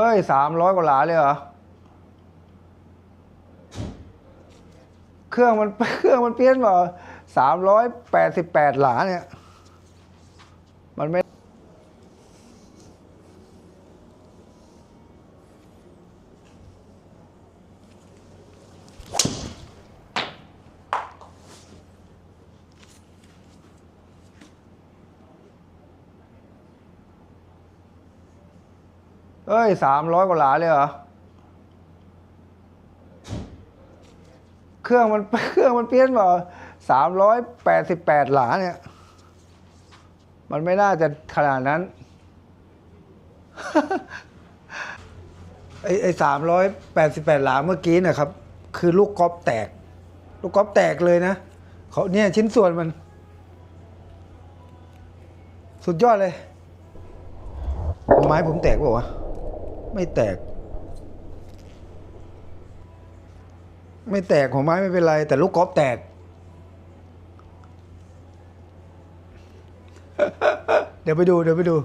เฮ้ยสามร้อยกว่าหลาเลยเหรอ เครื่องมันเครื่องมันเพี้ยนเปล่าสามร้อยแปดสิบแปดหลาเนี่ย มันไม่ เอ้ยสามร้อยกว่าหลาเลยเหรอ เครื่องมันเครื่องมันเปลี่ยนเปล่าสามร้อยแปดสิบแปดหลาเนี่ย มันไม่น่าจะขนาดนั้น ไอ้ไอ้สามร้อยแปดสิบแปดหลาเมื่อกี้นะครับ คือลูกกอล์ฟแตก ลูกกอล์ฟแตกเลยนะเขาเนี่ยชิ้นส่วนมัน สุดยอดเลย ไม้ผมแตกเปล่าวะ ไม่แตก ไม่แตกของไม้ไม่เป็นไร แต่ลูกกอล์ฟแตก เดี๋ยวไปดู เดี๋ยวไปดู